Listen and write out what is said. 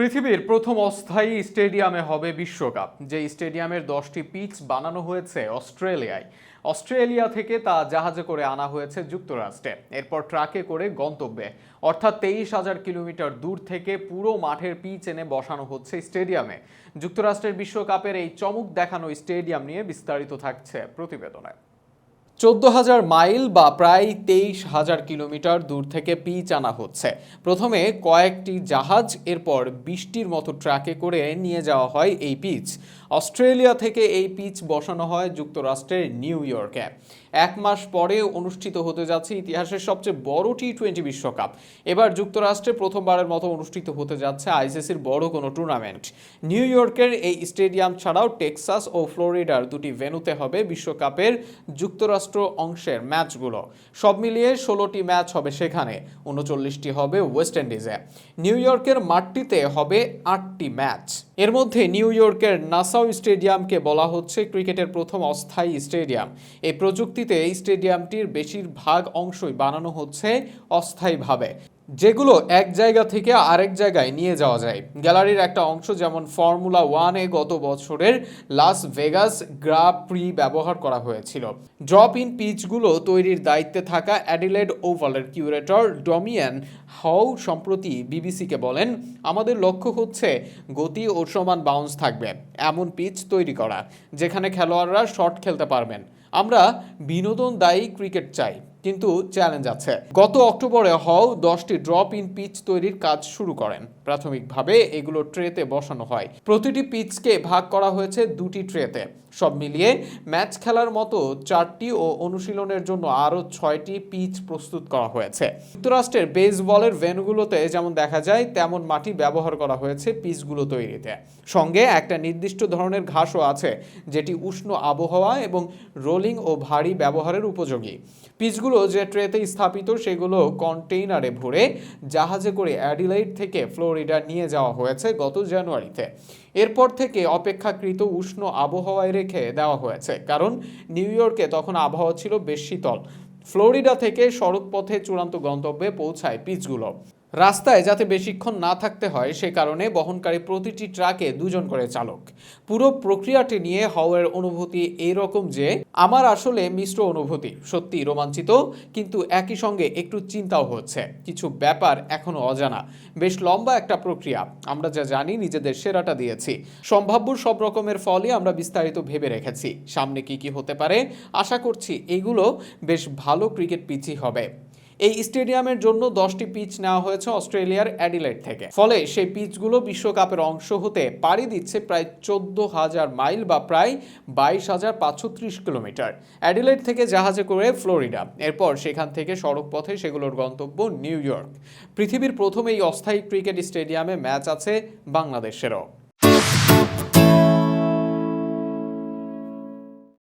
পৃথিবীর প্রথম অস্থায়ী স্টেডিয়ামে হবে বিশ্বকাপ, যে স্টেডিয়ামের দশটি পিচ বানানো হয়েছে অস্ট্রেলিয়ায়। অস্ট্রেলিয়া থেকে তা জাহাজে করে আনা হয়েছে যুক্তরাষ্ট্রে। এরপর ট্রাকে করে গন্তব্যে, অর্থাৎ তেইশ হাজার কিলোমিটার দূর থেকে পুরো মাঠের পিচ এনে বসানো হচ্ছে স্টেডিয়ামে। যুক্তরাষ্ট্রের বিশ্বকাপের এই চমক দেখানো স্টেডিয়াম নিয়ে বিস্তারিত থাকছে প্রতিবেদনে। চোদ্দ হাজার মাইল বা প্রায় তেইশ হাজার কিলোমিটার দূর থেকে পিচ আনা হচ্ছে। প্রথমে কয়েকটি জাহাজ, এরপর বৃষ্টির মতো ট্রাকে করে নিয়ে যাওয়া হয় এই পিচ। অস্ট্রেলিয়া থেকে এই পিচ বসানো হয় যুক্তরাষ্ট্রের নিউ ইয়র্কে। এক মাস পরে অনুষ্ঠিত হতে যাচ্ছে ইতিহাসের সবচেয়ে বড় টি টোয়েন্টি বিশ্বকাপ। এবার যুক্তরাষ্ট্রে প্রথমবারের মতো অনুষ্ঠিত হতে যাচ্ছে আইসিসির বড় কোনো টুর্নামেন্ট। নিউ ইয়র্কের এই স্টেডিয়াম ছাড়াও টেক্সাস ও ফ্লোরিডার দুটি ভেনুতে হবে বিশ্বকাপের যুক্তরাষ্ট্র অংশের ম্যাচগুলো। সব মিলিয়ে ষোলোটি ম্যাচ হবে সেখানে, উনচল্লিশটি হবে ওয়েস্ট ইন্ডিজে। নিউ ইয়র্কের মাঠটিতে হবে আটটি ম্যাচ। এর মধ্যে নিউ ইয়র্কের নাসাও স্টেডিয়ামকে বলা হচ্ছে ক্রিকেটের প্রথম অস্থায়ী স্টেডিয়াম। এই প্রযুক্তিতে এই স্টেডিয়ামটির বেশিরভাগ অংশই বানানো হচ্ছে অস্থায়ীভাবে। যেগুলো এক জায়গা থেকে আরেক জায়গায় নিয়ে যাওয়া যায়। গ্যালারির একটা অংশ যেমন ফর্মুলা ওয়ানে গত বছরের লাস ভেগাস গ্রা প্রি ব্যবহার করা হয়েছিল। ড্রপ ইন পিচগুলো তৈরির দায়িত্বে থাকা অ্যাডিলেড ওভালের কিউরেটর ডমিয়ান হাউ সম্প্রতি বিবিসিকে বলেন, আমাদের লক্ষ্য হচ্ছে গতি ও সমান বাউন্স থাকবে। এমন পিচ তৈরি করা, যেখানে খেলোয়াড়রা শট খেলতে পারবেন। আমরা বিনোদনদায়ী ক্রিকেট চাই। কিন্তু চ্যালেঞ্জ আছে। গত অক্টোবরে হও দশটি ড্রপ ইন পিচ তৈরির কাজ শুরু করেন। প্রাথমিকভাবে এগুলো ট্রেতে বসানো হয়। প্রতিটি পিচকে ভাগ করা হয়েছে দুটি ট্রেতে সব মিলিয়ে ম্যাচ খেলার মতো চারটি ও অনুশীলনের জন্য আরও ছয়টি পিচ প্রস্তুত করা হয়েছে। যুক্তরাষ্ট্রের বেসবলের ভেনুগুলোতে যেমন দেখা যায়, তেমন মাটি ব্যবহার করা হয়েছে পিচগুলো তৈরিতে। সঙ্গে একটা নির্দিষ্ট ধরনের ঘাসও আছে, যেটি উষ্ণ আবহাওয়া এবং রোলিং ও ভারী ব্যবহারের উপযোগী। পিচগুলো যে ট্রেতে স্থাপিত, সেগুলো কন্টেইনারে ভরে জাহাজে করে অ্যাডিলাইড থেকে ফ্লোরিডা নিয়ে যাওয়া হয়েছে গত জানুয়ারিতে। এরপর থেকে অপেক্ষাকৃত উষ্ণ আবহাওয়ায় রেখে দেওয়া হয়েছে, কারণ নিউ ইয়র্কে তখন আবহাওয়া ছিল বেশ শীতল। ফ্লোরিডা থেকে সড়কপথে চূড়ান্ত গন্তব্যে পৌঁছায় পিচগুলো। রাস্তায় যাতে বেশিক্ষণ না থাকতে হয়, সে কারণে বহনকারী প্রতিটি ট্রাকে দুজন করে চালক। পুরো প্রক্রিয়াটি নিয়ে হওয়ার অনুভূতি এইরকম যে, আমার আসলে মিশ্র অনুভূতি সত্যি রোমাঞ্চিত, কিন্তু একই সঙ্গে একটু চিন্তাও হচ্ছে। কিছু ব্যাপার এখনও অজানা। বেশ লম্বা একটা প্রক্রিয়া, আমরা যা জানি নিজেদের সেরাটা দিয়েছি। সম্ভাব্য সব রকমের ফলই আমরা বিস্তারিত ভেবে রেখেছি। সামনে কি কি হতে পারে, আশা করছি এগুলো বেশ ভালো ক্রিকেট পিচই হবে। এই স্টেডিয়ামের জন্য দশটি পিচ নেওয়া হয়েছে অস্ট্রেলিয়ার অ্যাডিলেড থেকে। ফলে সেই পিচগুলো বিশ্বকাপের অংশ হতে পাড়ি দিচ্ছে প্রায় চোদ্দ হাজার মাইল বা প্রায় বাইশ হাজার পাঁচশো ত্রিশ কিলোমিটার। অ্যাডিলেড থেকে জাহাজে করে ফ্লোরিডা। এরপর সেখান থেকে সড়ক পথে সেগুলোর গন্তব্য নিউ ইয়র্ক। পৃথিবীর প্রথম এই অস্থায়ী ক্রিকেট স্টেডিয়ামে ম্যাচ আছে বাংলাদেশেরও।